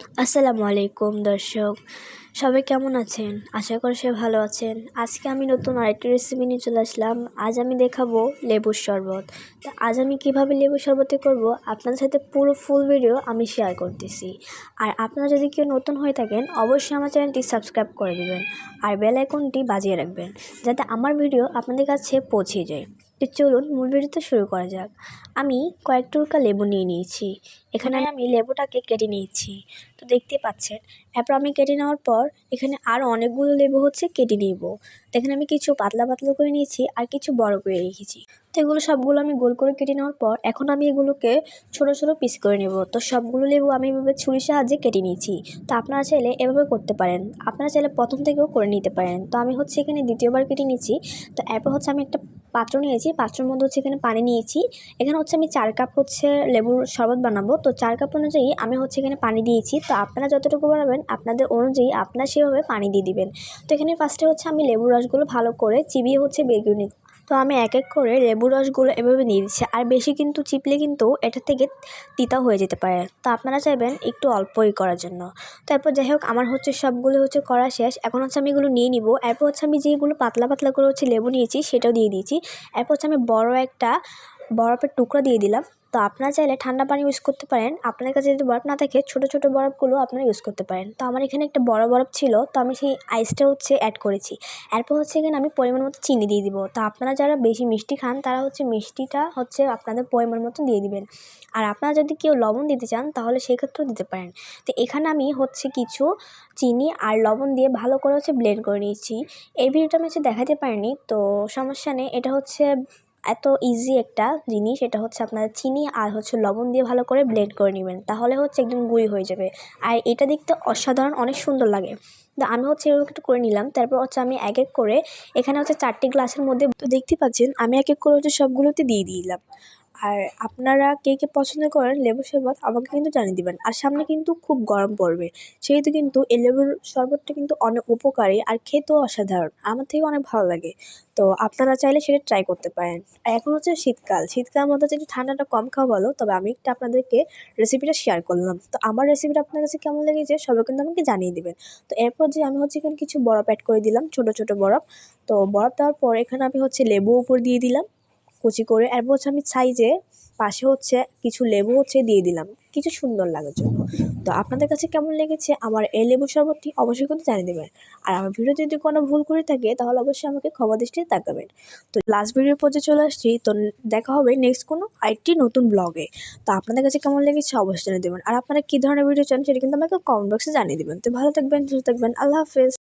আসসালামু আলাইকুম, দর্শক। সবাই কেমন আছেন? আশা করি সবাই ভালো আছেন। আজকে আমি নতুন আরেকটি রেসিপি নিয়ে চলে আসলাম। আজ আমি দেখাবো লেবুর শরবত। তো আজ আমি কীভাবে লেবুর শরবতটি করব, আপনাদের সাথে পুরো ফুল ভিডিও আমি শেয়ার করতেছি। আর আপনারা যদি কেউ নতুন হয়ে থাকেন, অবশ্যই আমার চ্যানেলটি সাবস্ক্রাইব করে দেবেন। আর বেল আইকনটি বাজিয়ে রাখবেন, যাতে আমার ভিডিও আপনাদের কাছে পৌঁছে যায়। তো চলুন মূল ভিডিওতে শুরু করা যাক। আমি কয়েক টুকরা লেবু নিয়ে নিয়েছি। এখানে আমি লেবুটাকে কেটে নিয়েছি। তো দেখতে পাচ্ছেন, এরপর আমি কেটে নেওয়ার পর এখানে আরও অনেকগুলো লেবু হচ্ছে কেটে নিব। এখানে আমি কিছু পাতলা পাতলা করে নিয়েছি আর কিছু বড় করে রেখেছি। তো এগুলো সবগুলো আমি গোল করে কেটে নেওয়ার পর এখন আমি এগুলোকে ছোটো ছোটো পিস করে নেব। তো সবগুলো লেবু আমি এভাবে ছুরির সাহায্যে কেটে নিয়েছি। তো আপনারা চাইলে এভাবে করতে পারেন। আপনারা চাইলে প্রথম থেকেও করে নিতে পারেন। তো আমি হচ্ছে এখানে দ্বিতীয়বার কেটে নিয়েছি। তো এরপর হচ্ছে আমি একটা পাত্র নিয়েছি। পাত্রের মধ্যে হচ্ছে এখানে পানি নিয়েছি। এখানে হচ্ছে আমি চার কাপ হচ্ছে লেবুর শরবত বানাবো। তো চার কাপ অনুযায়ী আমি হচ্ছে এখানে পানি দিয়েছি। তো আপনারা যতটুকু বানাবেন, আপনাদের অনুযায়ী আপনারা সেভাবে পানি দিয়ে দিবেন। তো এখানে ফার্স্টে হচ্ছে আমি লেবুর রসগুলো ভালো করে চিবিয়ে হচ্ছে বেগুনি তো আমি এক এক করে লেবু রসগুলো এভাবে নিয়ে দিচ্ছি আর বেশি কিন্তু চিপলে কিন্তু এটা থেকে তিতা হয়ে যেতে পারে। তো আপনারা চাইবেন একটু অল্পই করার জন্য। তারপর যাই হোক, আমার হচ্ছে সবগুলো হচ্ছে করা শেষ। এখন হচ্ছে আমি এগুলো নিয়ে নিব। এরপর হচ্ছে আমি যেগুলো পাতলা পাতলা করে হচ্ছে লেবু নিয়েছি সেটাও দিয়ে দিয়েছি। এরপর হচ্ছে আমি বড় একটা বরফের টুকরা দিয়ে দিলাম। তো আপনারা চাইলে ঠান্ডা পানি ইউজ করতে পারেন। আপনার কাছে যদি বরফ না থাকে, ছোটো ছোটো বরফগুলো আপনারা ইউজ করতে পারেন। তো আমার এখানে একটা বড় বরফ ছিল, তো আমি সেই আইসটা হচ্ছে অ্যাড করেছি। এরপর হচ্ছে এখানে আমি পরিমাণ মতো চিনি দিয়ে দিব। তো আপনারা যারা বেশি মিষ্টি খান, তারা হচ্ছে মিষ্টিটা হচ্ছে আপনাদের পরিমাণ মতো দিয়ে দিবেন। আর আপনারা যদি কেউ লবণ দিতে চান, তাহলে সেক্ষেত্রেও দিতে পারেন। তো এখানে আমি হচ্ছে কিছু চিনি আর লবণ দিয়ে ভালো করে হচ্ছে ব্লেন্ড করে নিয়েছি। এই ভিডিওটা আমি হচ্ছে দেখাতে পারিনি, তো সমস্যা নেই। এটা হচ্ছে এত ইজি একটা জিনিস, এটা হচ্ছে আপনারা চিনি আর হচ্ছে লবণ দিয়ে ভালো করে ব্লেন্ড করে নেবেন। তাহলে হচ্ছে একদম গুঁড়ি হয়ে যাবে। আর এটা দেখতে অসাধারণ, অনেক সুন্দর লাগে। তো আমি হচ্ছে এরকম একটু করে নিলাম। তারপর হচ্ছে আমি এক এক করে এখানে হচ্ছে চারটি গ্লাসের মধ্যে তো দেখতে পাচ্ছেন, আমি এক এক করে হচ্ছে সবগুলোতে দিয়ে দিলাম। আর আপনারা কে কে পছন্দ করেন লেবু শরবত আমাকে কিন্তু জানিয়ে দেবেন। আর সামনে কিন্তু খুব গরম পড়বে, সেহেতু কিন্তু এই লেবুর শরবতটা কিন্তু অনেক উপকারী আর খেতেও অসাধারণ, আমার থেকেও অনেক ভালো লাগে। তো আপনারা চাইলে সেটা ট্রাই করতে পারেন। আর এখন হচ্ছে শীতকাল শীতকাল মধ্যে যদি ঠান্ডাটা কম খাওয়া ভালো, তবে আমি একটা আপনাদেরকে রেসিপিটা শেয়ার করলাম। তো আমার রেসিপিটা আপনার কাছে কেমন লেগেছে সবাই কিন্তু আমাকে জানিয়ে দেবেন। তো এরপর যে আমি হচ্ছে এখানে কিছু বরফ অ্যাড করে দিলাম, ছোটো ছোটো বরফ। তো বরফ দেওয়ার পর এখানে আমি হচ্ছে লেবু উপর দিয়ে দিলাম। কুচি করে এরপর হচ্ছে আমি সাইজে পাশে হচ্ছে কিছু লেবু হচ্ছে দিয়ে দিলাম। কিছু সুন্দর লাগার জন্য। তো আপনাদের কাছে কেমন লেগেছে আমার এই লেবু শরবতটি? অবশ্যই কিন্তু জানিয়ে দেবেন। আর আমার ভিডিও যদি কোনো ভুল করে থাকে, তাহলে অবশ্যই আমাকে খবর দৃষ্টিতে তাকাবেন। তো লাস্ট ভিডিওর পর্যায়ে চলে আসছি। তো দেখা হবে নেক্সট কোনো আরেকটি নতুন ব্লগে তো আপনাদের কাছে কেমন লেগেছে অবশ্যই জানিয়ে দেবেন। আর আপনারা কী ধরনের ভিডিও চান, সেটা কিন্তু আমাকে কমেন্ট বক্সে জানিয়ে দেবেন। তো ভালো থাকবেন, সুস্থ থাকবেন। আল্লাহ হাফেজ।